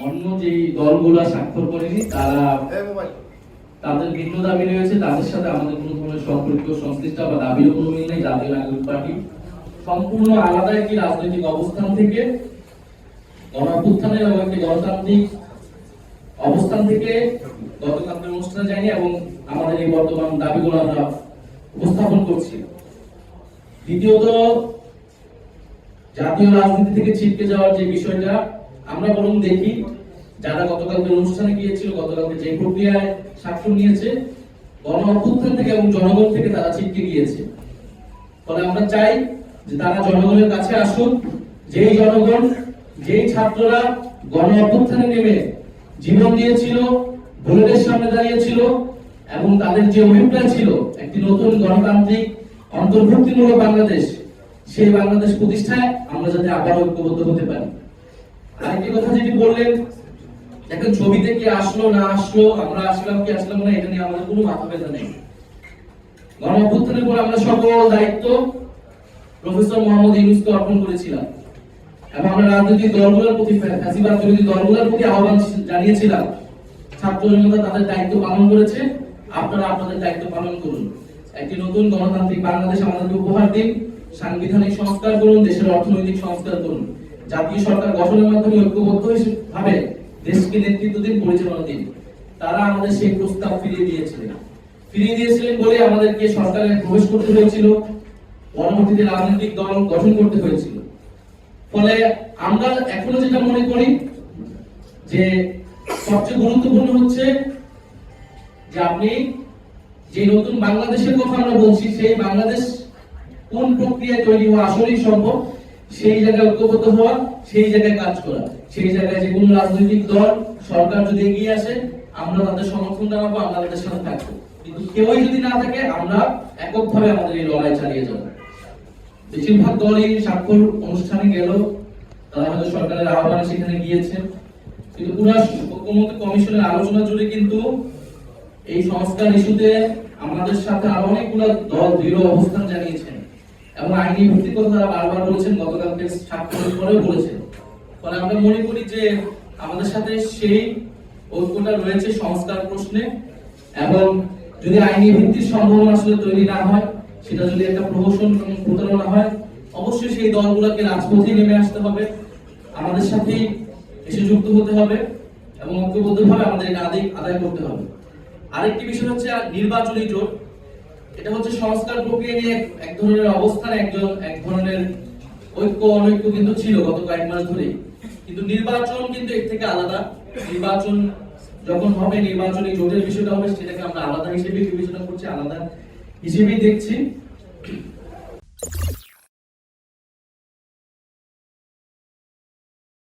অন্য যে দলগুলা স্বাক্ষর করেনি তারা তাদের ভিন্ন দাবি রয়েছে তাদের সাথে আমাদের কোনো ধরনের সম্পর্ক সংশ্লিষ্ট বা দাবিরও কোনো মিল নেই জাতীয় নাগরিক পার্টি সম্পূর্ণ আলাদা একটি রাজনৈতিক অবস্থান থেকে গণ অভ্যুত্থানের এবং একটি গণতান্ত্রিক অবস্থান থেকে গতকালকের অনুষ্ঠানে যায়নি এবং আমাদের এই বর্তমান দাবিগুলো আমরা উপস্থাপন করছি। দ্বিতীয়ত জাতীয় রাজনীতি থেকে ছিটকে যাওয়ার যে বিষয়টা আমরা বরং দেখি, যারা গতকালকে অনুষ্ঠানে গিয়েছিল, গতকালকে যে প্রক্রিয়ায় স্বাক্ষর নিয়েছে, গণ অভ্যুত্থান থেকে এবং জনগণ থেকে তারা ছিটকে গিয়েছে। ফলে আমরা চাই যে তারা জনগণের কাছে আসুন যেই জনগণ, যেই ছাত্ররা গণ অভ্যুত্থানে নেমে জীবন দিয়েছিল, বুলেটের সামনে দাঁড়িয়েছিল এবং তাদের যে অভিপ্রায় ছিল, একটি নতুন গণতান্ত্রিক অন্তর্ভুক্তিমূলক বাংলাদেশ, সেই বাংলাদেশ প্রতিষ্ঠায় আমরা যাতে আবার ঐক্যবদ্ধ হতে পারি। আরেকটি কথা যেটি বললেন, দেখেন ছবিতে কি আসলো না আসলো, আমরা আসলাম কি আসলাম না, এটা নিয়ে আমাদের কোনো মাথা ব্যথা নেই। গণ অভ্যুত্থানের পর আমরা সকল দায়িত্ব প্রফেসর মোহাম্মদ ইউনুসকে অর্পণ করেছিলাম এবং আমরা রাজনৈতিক দলগুলোর প্রতি, ফ্যাসিবাদ বিরোধী দলগুলোর প্রতি আহ্বান জানিয়েছিলাম। ছাত্র জনতা তাদের দায়িত্ব পালন করেছে, আপনারা আপনাদের দায়িত্ব পালন করুন। একটি নতুন গণতান্ত্রিক বাংলাদেশ আমাদেরকে উপহার দিন, সাংবিধানিক সংস্কার করুন, দেশের অর্থনৈতিক সংস্কার করুন। জাতীয় সরকার গঠনের মাধ্যমে ঐক্যবদ্ধ হিসেবে দেশকে নেতৃত্ব দিন, পরিচালনা দিন। তারা আমাদের সেই প্রস্তাব ফিরিয়ে দিয়েছিলেন। ফিরিয়ে দিয়েছিলেন বলে আমাদেরকে সরকারে প্রবেশ করতে হয়েছিল। পরবর্তীতে রাজনৈতিক দল গঠন করতে হয়েছিল। ফলে আমরা এখনও যেটা মনে করি, যে সবচেয়ে গুরুত্বপূর্ণ হচ্ছে যে আপনি যে নতুন বাংলাদেশের কথা আমরা বলছি, সেই বাংলাদেশ কোন প্রক্রিয়ায় তৈরি হওয়া আসলেই সম্ভব? সেই জায়গায় ঐক্যবদ্ধ হওয়া, সেই জায়গায় কাজ করা। সেই জায়গায় যে কোনো রাজনৈতিক দল, সরকার যদি এগিয়ে আসে, আমরা তাদের সমর্থন জানাব, আমরা তাদের সাথে থাকব। কিন্তু কেউই যদি না থাকে, আমরা এককভাবে আমাদের এই লড়াই চালিয়ে যাব। বেশিরভাগ দলই স্বাক্ষর অনুষ্ঠানে গেল, তারা হয়তো সরকারের আহ্বানে সেখানে গিয়েছে। কিন্তু পুরো ঐক্যমত্য কমিশনের আলোচনা জুড়ে কিন্তু এই সংস্কার ইস্যুতে আমাদের সাথে আরও অনেকগুলো দল দৃঢ় অবস্থান জানিয়েছেন এবং আইনি ভিত্তিক কথা তারা বারবার বলেছেন, গতকালকে স্বাক্ষরের পরেও বলেছেন। ফলে আমরা মনে করি যে আমাদের সাথে সেই ঐক্যটা রয়েছে সংস্কার প্রশ্নে এবং যদি আইনি ভিত্তির সম্ভাবনা আসলে তৈরি না হয়, সেটা যদি একটা প্রহসন প্রতারণা হয়, অবশ্যই সেই দলগুলোকে রাজপথে নেমে আসতে হবে, আমাদের সাথে এসে যুক্ত হতে হবে এবং ঐক্যবদ্ধভাবে আমাদের এটা আদায় করতে হবে। আরেকটি বিষয় হচ্ছে নির্বাচনী জোট। এটা হচ্ছে সংস্কার প্রক্রিয়া নিয়ে এক- ধরনের অবস্থান একজন এক ধরনের ঐক্য অনৈক্য কিন্তু ছিল গত কয়েক মাস ধরে কিন্তু নির্বাচন কিন্তু এর থেকে আলাদা। নির্বাচন যখন হবে, নির্বাচনী জোটের বিষয়টা হবে, সেটাকে আমরা আলাদা হিসেবে বিবেচনা করছি, আলাদা হিসেবেই দেখছি।